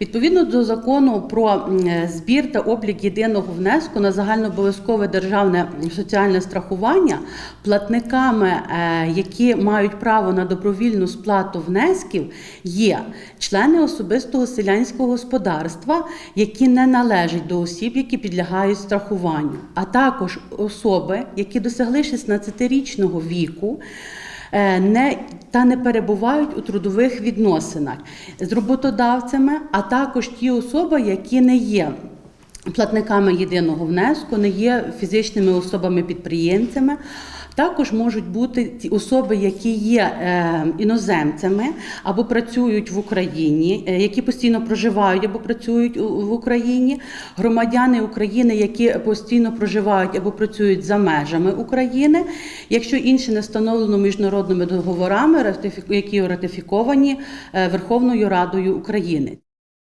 Відповідно до закону про збір та облік єдиного внеску на загальнообов'язкове державне соціальне страхування платниками, е, які мають право на добровільну сплату внесків, є члени особистого селянського господарства, які не належать до осіб, які підлягають страхуванню, а також особи, які досягли 16-річного віку не, та не перебувають у трудових відносинах з роботодавцями, а також ті особи, які не є. Платниками єдиного внеску не є фізичними особами-підприємцями. Також можуть бути ті особи, які є е, іноземцями або працюють в Україні, е, які постійно проживають або працюють в Україні, громадяни України, які постійно проживають або працюють за межами України, якщо інше не встановлено міжнародними договорами, які ратифіковані е, Верховною Радою України.